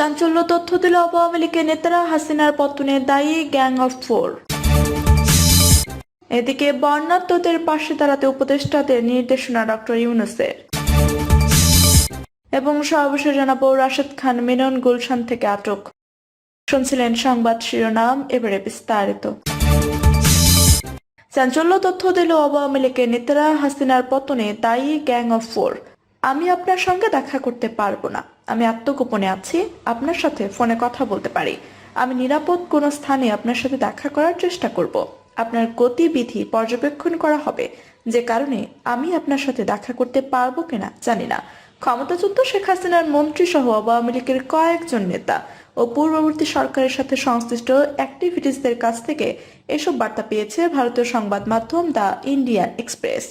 চাঞ্চল্য তথ্য দিল আওয়ামী লীগের নেতারা হাসিনার পতনে দায়ী গ্যাং অফ ফোর। এদিকে বর্ণাত্মদের পাশে দাঁড়াতে উপদেষ্টাদের নির্দেশনা ডক্টর ইউনুসের। এবং সর্বশেষ জানাব, রাশেদ খান মিনন গুলশান থেকে আটক। শুনছিলেন সংবাদ শিরোনাম, এবারে বিস্তারিত। চাঞ্চল্য তথ্য দিল আওয়ামী লীগের নেতারা হাসিনার পতনে দায়ী গ্যাং অফ ফোর। আমি আপনার সঙ্গে দেখা করতে পারব না। আমি আত্মগোপনে আছি, আপনার সাথে ফোনে কথা বলতে পারি। আমি নিরাপদ কোনো স্থানে আপনার সাথে দেখা করার চেষ্টা করব। আপনার গতিবিধি পর্যবেক্ষণ করা হবে, যে কারণে আমি আপনার সাথে দেখা করতে পারব কিনা জানি না। ক্ষমতাচ্যুত শেখ হাসিনার মন্ত্রী সহ আওয়ামী লীগের কয়েকজন নেতা ও পূর্ববর্তী সরকারের সাথে সংশ্লিষ্ট অ্যাক্টিভিটিসদের কাছ থেকে এসব বার্তা পেয়েছে ভারতীয় সংবাদ মাধ্যম দ্য ইন্ডিয়ান এক্সপ্রেস।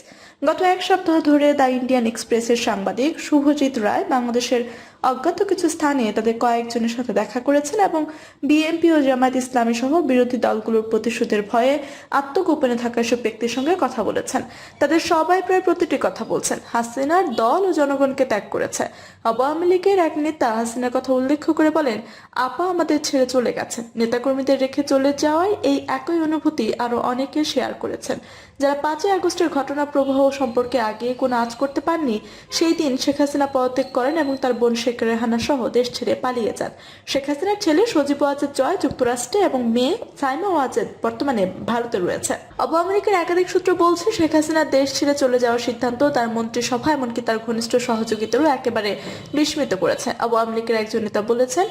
গত এক সপ্তাহ ধরে দ্য ইন্ডিয়ান এক্সপ্রেসের সাংবাদিক শুভজিৎ রায় বাংলাদেশের অজ্ঞাত কিছু স্থানে তাদের কয়েকজনের সাথে দেখা করেছেন এবং বিএনপি ও জামায়াত ইসলামী সহ বিরোধী দলগুলোর প্রতিশোধের ভয়ে আত্মগোপনে থাকা এসব ব্যক্তির সঙ্গে কথা বলেছেন। তাদের সবাই প্রায় প্রতিটি কথা বলছেন। হাসিনার দল ও জনগণকে ত্যাগ করেছে। আওয়ামী লীগের এক নেতা হাসিনার কথা উল্লেখ করে বলেন, আপা আমাদের ছেড়ে চলে গেছেন। নেতাকর্মীদের রেখে চলে যাওয়ায় এই একই অনুভূতি আরও অনেকে শেয়ার করেছেন। যারা পাঁচই আগস্টের ঘটনা প্রবাহ সম্পর্কে আগে কোনো আজ করতে পারেননি, সেই দিন শেখ হাসিনা পদত্যাগ করেন এবং তার বোন শেখ রেহানা সহ দেশ ছেড়ে পালিয়ে যান। শেখ হাসিনার ছেলে সজীব ওয়াজেদ জয় যুক্তরাষ্ট্রে এবং মেয়ে সাইমা ওয়াজেদ বর্তমানে ভারতে রয়েছে। আওয়ামী আমেরিকার একাধিক সূত্র বলছে, শেখ হাসিনা দেশ ছেড়ে চলে যাওয়ার সিদ্ধান্ত তার মন্ত্রিসভা এমনকি তার ঘনিষ্ঠ সহযোগিতারও একেবারে বিস্মিত করেছে। আওয়ামী আমেরিকার একজন নেতা বলেছেন,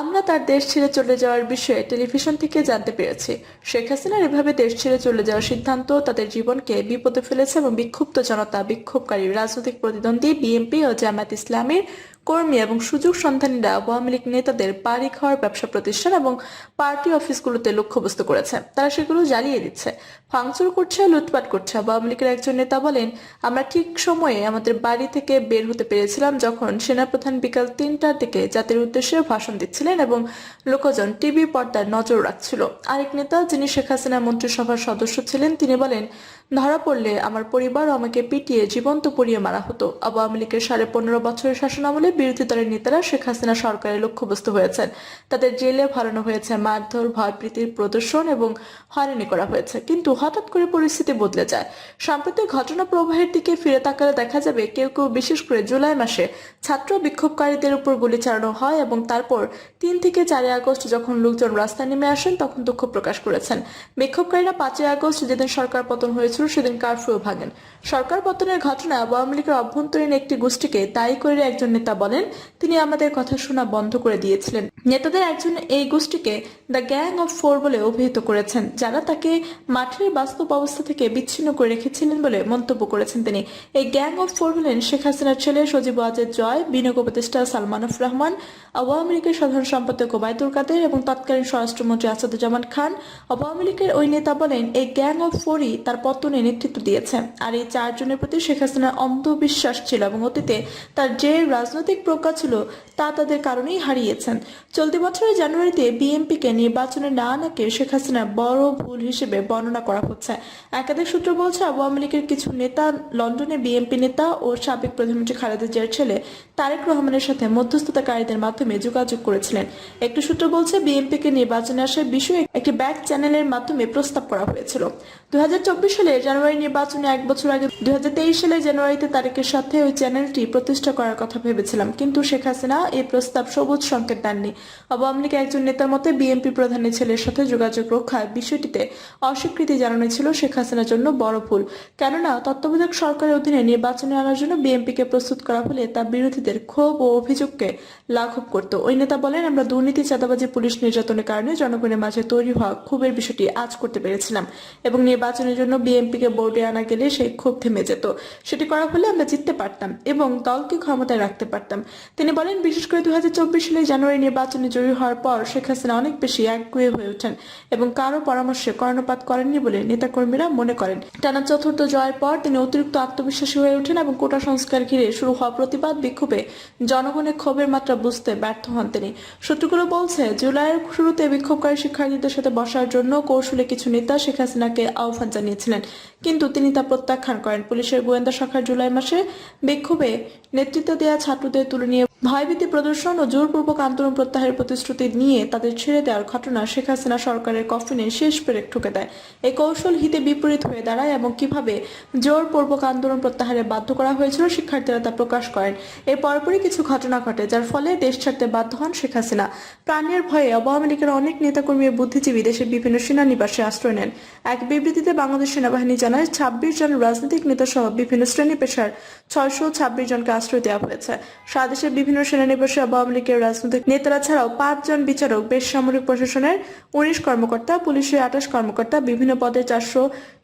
আমরা তার দেশ ছেড়ে চলে যাওয়ার বিষয়ে টেলিভিশন থেকে জানতে পেরেছি। শেখ হাসিনার এভাবে দেশ ছেড়ে চলে যাওয়ার সিদ্ধান্ত তাদের জীবনকে বিপদে ফেলেছে এবং বিক্ষুব্ধ জনতা বিক্ষোভকারী রাজনৈতিক প্রতিদ্বন্দ্বী বিএনপি ও জামাত ইসলামের কর্মী এবং সুযোগ সন্ধানীরা আওয়ামী লীগ নেতাদের বাড়ি ঘর ব্যবসা প্রতিষ্ঠান এবং পার্টি অফিসগুলোতে লক্ষ্যবস্তু করেছে। তারা সেগুলো জ্বালিয়ে দিচ্ছে। ভাঙচুর করছে, লুটপাট করছে। আওয়ামী লীগের একজন নেতা বলেন, আমরা ঠিক সময়ে আমাদের বাড়ি থেকে বের হতে পেরেছিলাম যখন সেনাপ্রধান বিকাল তিনটার দিকে জাতির উদ্দেশ্যে ভাষণ দিচ্ছিলেন এবং লোকজন টিভি পর্দার নজর রাখছিল। আরেক নেতা যিনি শেখ হাসিনা মন্ত্রিসভার সদস্য ছিলেন, তিনি বলেন, ধরা পড়লে আমার পরিবার আমাকে পিটিয়ে জীবন্ত পুড়িয়ে মারা হতো। আওয়ামী লীগের সাড়ে পনেরো বছরের শাসনামলে বিরোধী দলের নেতারা শেখ হাসিনা সরকারের লক্ষ্যবস্তু হয়েছেন। তাদের জেলে ভরানো হয়েছে, মারধর ভয়প্রীতির প্রদর্শন এবং হয়রানি করা হয়েছে। কিন্তু হঠাৎ করে পরিস্থিতি বদলে যায়। সাম্প্রতিক ঘটনা প্রবাহের দিকে ফিরে তাকালে দেখা যাবে কেউ কেউ বিশেষ করে জুলাই মাসে ছাত্র বিক্ষোভকারীদের উপর গুলি চালানো হয় এবং তারপর তিন থেকে চারই আগস্ট যখন লোকজন রাস্তায় নেমে আসেন, তখন দুঃখ প্রকাশ করেছেন। বিক্ষোভকারীরা পাঁচই আগস্ট যেদিন সরকার পতন হয়েছিল, সেদিন কারফিউ ভাঙেন। সরকার পতনের ঘটনায় আওয়ামী লীগের অভ্যন্তরীণ একটি গোষ্ঠীকে দায়ী করে একজন নেতা তিনি আমাদের কথা শোনা বন্ধ করে দিয়েছিলেন। নেতাদের একজন এই গোষ্ঠীকে দ্য গ্যাং অফ ফোর বলে অভিহিত করেছেন, যারা তাকে মাঠের বাস্তব অবস্থা থেকে বিচ্ছিন্ন করে রেখেছিলেন বলে মন্তব্য করেছেন তিনি। এই গ্যাং অফ ফোর হলেন শেখ হাসিনার ছেলে সজীব ওয়াজেদ জয়, বিনিয়োগ উপদেষ্টা সালমানুফ রহমান, আওয়ামী লীগের সাধারণ সম্পাদক ওবায়দুল কাদের এবং তৎকালীন স্বরাষ্ট্রমন্ত্রী আসাদুজ্জামান খান। আওয়ামী লীগের ওই নেতা বলেন, এই গ্যাং অফ ফোরই তার পতনে নেতৃত্ব দিয়েছে। আর এই চারজনের প্রতি শেখ হাসিনার অন্ধবিশ্বাস ছিল এবং অতীতে তার যে রাজনৈতিক প্রজ্ঞা ছিল, তা তাদের কারণেই হারিয়েছেন। চলতি বছরের জানুয়ারিতে বিএনপিকে নির্বাচনে না আনাকে শেখ হাসিনার বড় ভুল হিসেবে বর্ণনা করা হচ্ছে। একাধিক সূত্র বলছে, আওয়ামী লীগের কিছু নেতা, লন্ডনে বিএনপি নেতা ও সাবেক প্রধানমন্ত্রী খালেদা জিয়ার ছেলে তারেক রহমানের সাথে মধ্যস্থতাকারীদের মাধ্যমে যোগাযোগ করেছিলেন। একটি সূত্র বলছে, বিএনপিকে নির্বাচনে আসার বিষয়ে একটি ব্যাক চ্যানেলের মাধ্যমে প্রস্তাব করা হয়েছিল। দুই হাজার চব্বিশ সালে জানুয়ারি নির্বাচনে এক বছর আগে, দুই সালে জানুয়ারিতে তারেকের সাথে ওই চ্যানেলটি প্রতিষ্ঠা করার কথা ভেবেছিলাম কিন্তু শেখ হাসিনা এই প্রস্তাব সবুজ সংকেত দেননি। আওয়ামী লীগের একজন নেতার মতে বিএনপি প্রধানের ছেলের সাথে যোগাযোগ রক্ষায় বিষয়টিতে অস্বীকৃতি জানানো ছিল শেখ হাসিনার জন্য বড় ভুল। কেননা, তত্ত্বাবধায়ক সরকারের অধীনে নির্বাচনে আনার জন্য বিএনপিকে প্রস্তুত করা হলে তা বিরোধীদের ক্ষোভ ও অভিযোগকে লাঘব করত। ওই নেতা বলেন, আমরা দুর্নীতি, চাঁদাবাজি, পুলিশ নির্যাতনের কারণে জনগণের মাঝে তৈরি হওয়া ক্ষোভের বিষয়টি আজ করতে পেরেছিলাম এবং নির্বাচনের জন্য বিএনপিকে বোর্ডে আনা গেলে সেই ক্ষোভ থেমে যেত। সেটি করা হলে আমরা জিততে পারতাম এবং দলকে ক্ষমতায় রাখতে পারতাম। তিনি বলেন, বিশেষ করে দুই সালে জানুয়ারি নির্বাচনে জয়ী হওয়ার পর শেখ হাসিনা অনেক বেশি একগুয়ে হয়ে ওঠেন এবং কারও পরামর্শে কর্ণপাত করেননি বলে নেতাকর্মীরা মনে করেন। টানা চতুর্থ জয়ের পর তিনি অতিরিক্ত আত্মবিশ্বাসী হয়ে ওঠেন এবং কোটা সংস্কার ঘিরে শুরু হওয়া প্রতিবাদ বিক্ষোভে জনগণের ক্ষোভের মাত্রা বুঝতে ব্যর্থ হন তিনি। সূত্রগুলো বলছে, জুলাইয়ের শুরুতে বিক্ষোভকারী শিক্ষার্থীদের সাথে বসার জন্য কৌশলে কিছু নেতা শেখ হাসিনাকে আহ্বান জানিয়েছিলেন, কিন্তু তিনি তা প্রত্যাখ্যান করেন। পুলিশের গোয়েন্দা শাখার জুলাই মাসে বিক্ষোভে নেতৃত্ব দেওয়া ছাত্রদের তুলে নিয়ে ভয়ভীতি প্রদর্শন ও জোরপূর্বক আন্দোলন প্রত্যাহারের প্রতিশ্রুতি নিয়ে তাদের ছেড়ে দেওয়ার ঘটনা শেখ হাসিনা সরকারের কফিনে শেষ পেরেক ঠুকে দেয়। এই কৌশল হিতে বিপরীত হয়ে দাঁড়ায় এবং কীভাবে জোরপূর্বক আন্দোলন প্রত্যাহারে বাধ্য করা হয়েছিল শিক্ষার্থীরা তা প্রকাশ করেন। এর পরপরই কিছু ঘটনা ঘটে, যার ফলে দেশ ছাড়তে বাধ্য হন শেখ হাসিনা। প্রাণের ভয়ে আওয়ামী লীগের অনেক নেতাকর্মী ও বুদ্ধিজীবী দেশের বিভিন্ন সেনানিবাসে আশ্রয় নেন। এক বিবৃতিতে বাংলাদেশ সেনাবাহিনী জানায়, ছাব্বিশ জন রাজনৈতিক নেতা সহ বিভিন্ন শ্রেণি পেশার ছয়শো ছাব্বিশ জনকে আশ্রয় দেওয়া হয়েছে। সারা দেশের বিভিন্ন সেনানিবাসে আওয়ামী লীগের রাজনৈতিক নেতারা ছাড়াও পাঁচজন বিচারক, বেসামরিক প্রশাসনের উনিশ কর্মকর্তা, পুলিশের আঠাশ কর্মকর্তা, বিভিন্ন পদে চারশো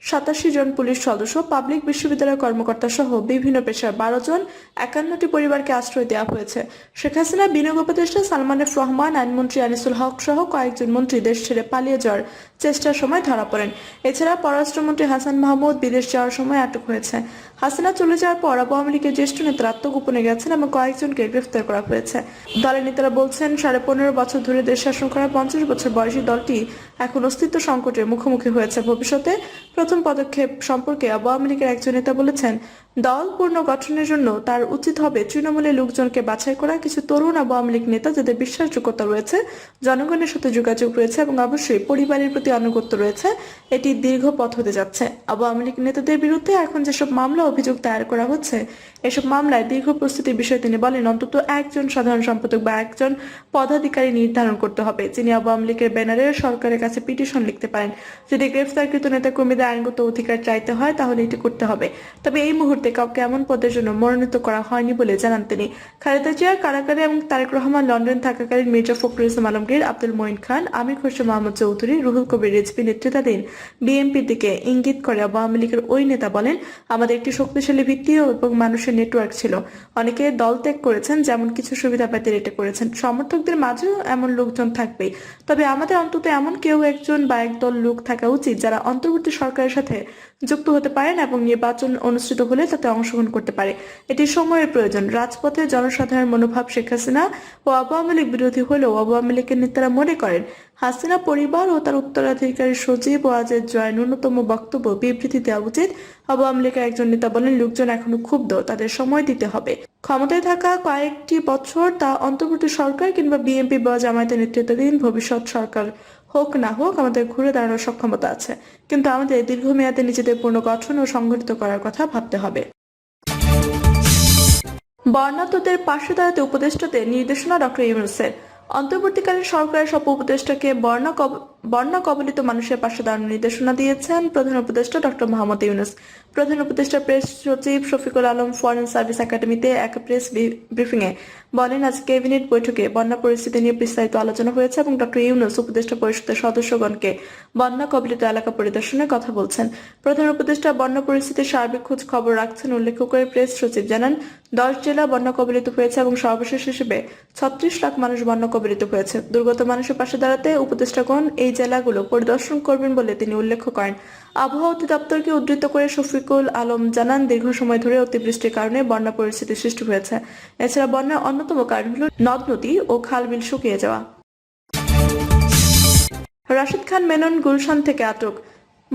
সাতাশি জন পুলিশ সদস্য, পাবলিক বিশ্ববিদ্যালয়ের কর্মকর্তা সহ বিভিন্ন পেশার বারো জন একান্নটি পরিবারকে আশ্রয় দেওয়া হয়েছে। শেখ হাসিনা বিনিয়োগ উপদেষ্টা সালমান এফ রহমান, আইনমন্ত্রী আনিসুল হক সহ কয়েকজন মন্ত্রী দেশ ছেড়ে পালিয়ে যাওয়ার চেষ্টার সময় ধরা পড়েন। এছাড়া পররাষ্ট্রমন্ত্রী হাসান মাহমুদ বিদেশ যাওয়ার সময় আটক হয়েছে। হাসিনা চলে যাওয়ার পর আওয়ামী লীগের জ্যেষ্ঠ নেতারা আত্মগোপনে গেছেন এবং কয়েকজনকে গ্রেফতার করা হয়েছে। দলের নেতারা বলছেন, সাড়ে পনেরো বছর ধরে দেশ শাসন করা পঞ্চাশ বছর বয়সী দলটি এখন অস্তিত্ব সংকটের মুখোমুখি হয়েছে ভবিষ্যতে। প্রথম পদক্ষেপ সম্পর্কে আওয়ামী লীগের একজন নেতা বলেছেন, দল পূর্ণ গঠনের জন্য তার উচিত হবে তৃণমূলের লোকজনকে বাছাই করা। কিছু তরুণ আওয়ামী লীগ নেতা যাদের বিশ্বাসযোগ্যতা রয়েছে, জনগণের সাথে যোগাযোগ রয়েছে এবং অবশ্যই পরিবারের প্রতি আনুগত্য রয়েছে, এটি দীর্ঘ পথ হতে যাচ্ছে। আওয়ামী লীগ নেতাদের বিরুদ্ধে এখন যেসব মামলা অভিযোগ দায়ের করা হচ্ছে, এসব মামলায় দীর্ঘ প্রস্তুতির বিষয়ে তিনি বলেন, অন্তত একজন সাধারণ সম্পাদক বা একজন পদাধিকারী নির্ধারণ করতে হবে, যিনি আওয়ামী লীগের ব্যানারে সরকারের কাছে পিটিশন লিখতে পারেন। যদি গ্রেফতারকৃত নেতা কর্মীদের আইনগত অধিকার চাইতে হয়, তাহলে এটি করতে হবে। তবে এই মুহূর্তে কাউকে এমন পদের জন্য মনোনীত করা হয়নি বলে জানান তিনি। খালেদা জিয়া কারাগারে এবং তারেক রহমান লন্ডন থাকাকালীন মির্জা ফখরুল ইসলাম আলমগীর, আব্দুল মঈন খান, আমির খসরু মোহাম্মদ চৌধুরী, রুহুল কবির রিজভি নেতৃত্বাধীন বিএনপির দিকে ইঙ্গিত করে আওয়ামী লীগের ওই নেতা বলেন, আমাদের একটি শক্তিশালী ভিত্তি এবং মানুষের নেটওয়ার্ক ছিল। অনেকে দল ত্যাগ করেছেন, যেমন কিছু সুবিধা পাইতে রেটে করেছেন। সমর্থকদের মাঝেও এমন লোকজন থাকবেই। তবে আমাদের অন্তত এমন কেউ একজন বা একদল লোক থাকা উচিত যারা অন্তর্বর্তী সরকারের সাথে যুক্ত হতে পারেন এবং নির্বাচন অনুষ্ঠিত হলে তাতে অংশগ্রহণ করতে পারে। এটি সময়ের প্রয়োজন। রাজপথে জনসাধারণ মনোভাব শেখ হাসিনা ও আওয়ামী লীগ বিরোধী হলেও আওয়ামী লীগের নেতারা মনে করেন, হাসিনা পরিবার ও তার উত্তরাধিকারী সচিব ও আজের জয় ন্যূনতম বক্তব্য বিবৃতি দেওয়া উচিত। আওয়ামী লীগের একজন নেতা বলেন, লোকজন এখনও ক্ষুব্ধ, তাদের সময় দিতে হবে। ক্ষমতায় থাকা কয়েকটি বছর তা অন্তর্বর্তী সরকার কিংবা বিএনপি বা জামায়াতের নেতৃত্বাধীন ভবিষ্যৎ সরকার হোক না হোক, আমাদের ঘুরে দাঁড়ানোর সক্ষমতা আছে। কিন্তু আমাদের দীর্ঘমেয়াদে নিজেদের পুনর্গঠন ও সংগঠিত করার কথা ভাবতে হবে। বর্ণাঢ্যদের পাশে দাঁড়াতে উপদেষ্টাদের নির্দেশনা ডক্টর ইউনুসের। অন্তর্বর্তীকালীন সরকারের সব উপদেষ্টাকে বর্ণা বন্যা কবলিত মানুষের পাশে দাঁড়ানোর নির্দেশনা দিয়েছেন প্রধান উপদেষ্টা ডক্টর মোহাম্মদ ইউনুস। প্রধান উপদেষ্টা প্রেস সচিব শফিকুল আলম ফরেন সার্ভিস একাডেমিতে এক প্রেস ব্রিফিং এ বলেন আজ ক্যাবিনেট বৈঠকে বন্যা পরিস্থিতি নিয়ে বিস্তারিত আলোচনা হয়েছে এবং ডক্টর ইউনুস উপদেষ্টা পরিষদের সদস্যগণকে বন্যা কবলিত এলাকা পরিদর্শনের কথা বলছেন। প্রধান উপদেষ্টা বন্যা পরিস্থিতির সার্বিক খোঁজ খবর রাখছেন উল্লেখ করে প্রেস সচিব জানান, দশ জেলা বন্যা কবলিত হয়েছে এবং সর্বশেষ হিসেবে ছত্রিশ লাখ মানুষ বন্যা কবলিত হয়েছে। দুর্গত মানুষের পাশে দাঁড়াতে উপদেষ্টাগণ এই জেলাগুলো পরিদর্শন করবেন বলে তিনি উল্লেখ করেন। আবহাওয়া অধিদপ্তরকে উদ্ধৃত করে শফিকুল আলম জানান, দীর্ঘ সময় ধরে অতিবৃষ্টির কারণে বন্যা পরিস্থিতি সৃষ্টি হয়েছে। এছাড়া বন্যার অন্যতম কারণ হল নদ নদী ও খাল বিল শুকিয়ে যাওয়া। রাশিদ খান মেনন গুলশান থেকে আটক।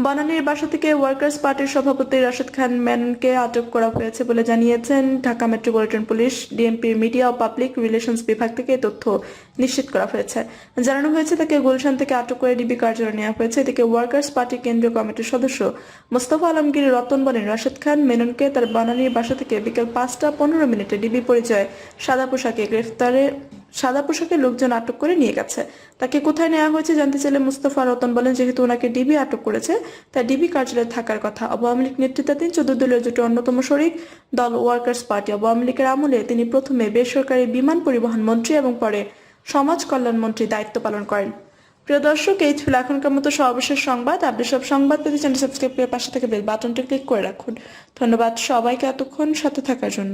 বনানীর বাসা থেকে ওয়ার্কার্স পার্টির সভাপতি রাশেদ খান মেননকে আটক করা হয়েছে বলে জানিয়েছেন ঢাকা মেট্রোপলিটন পুলিশ। ডিএমপির মিডিয়া ও পাবলিক রিলেশনস বিভাগ থেকে তথ্য নিশ্চিত করা হয়েছে। জানানো হয়েছে তাকে গুলশান থেকে আটক করে ডিবি কার্যালয়ে নেওয়া হয়েছে। এদিকে ওয়ার্কার্স পার্টি কেন্দ্রীয় কমিটির সদস্য মোস্তফা আলমগীর রতন বলেন, রাশিদ খান মেননকে তার বানানীর বাসা থেকে বিকেল পাঁচটা পনেরো মিনিটে ডিবি পরিচয়ে সাদা পোশাকে গ্রেফতারে সাদা পোশাকে লোকজন আটক করে নিয়ে গেছে। তাকে কোথায় নেওয়া হয়েছে জানতে চাইলে মুস্তফা রতন বলেন, যেহেতু ওনাকে ডিবি আটক করেছে, তাই ডিবি কার্যালয়ে থাকার কথা। আওয়ামী লীগ নেতৃত্বাধীন চোদ্দ দলীয় জোটের অন্যতম শরিক দল ওয়ার্কার্স পার্টি আওয়ামী লীগের আমলে তিনি প্রথমে বেসরকারি বিমান পরিবহন মন্ত্রী এবং পরে সমাজ কল্যাণ মন্ত্রী দায়িত্ব পালন করেন। প্রিয় দর্শক, এই ছিল এখনকার মতো সর্বশেষ সংবাদ। আপনি সব সংবাদ পেতে চ্যানেল সাবস্ক্রাইব করে পাশে থেকে বেল বাটনটি ক্লিক করে রাখুন। ধন্যবাদ সবাইকে এতক্ষণ সাথে থাকার জন্য।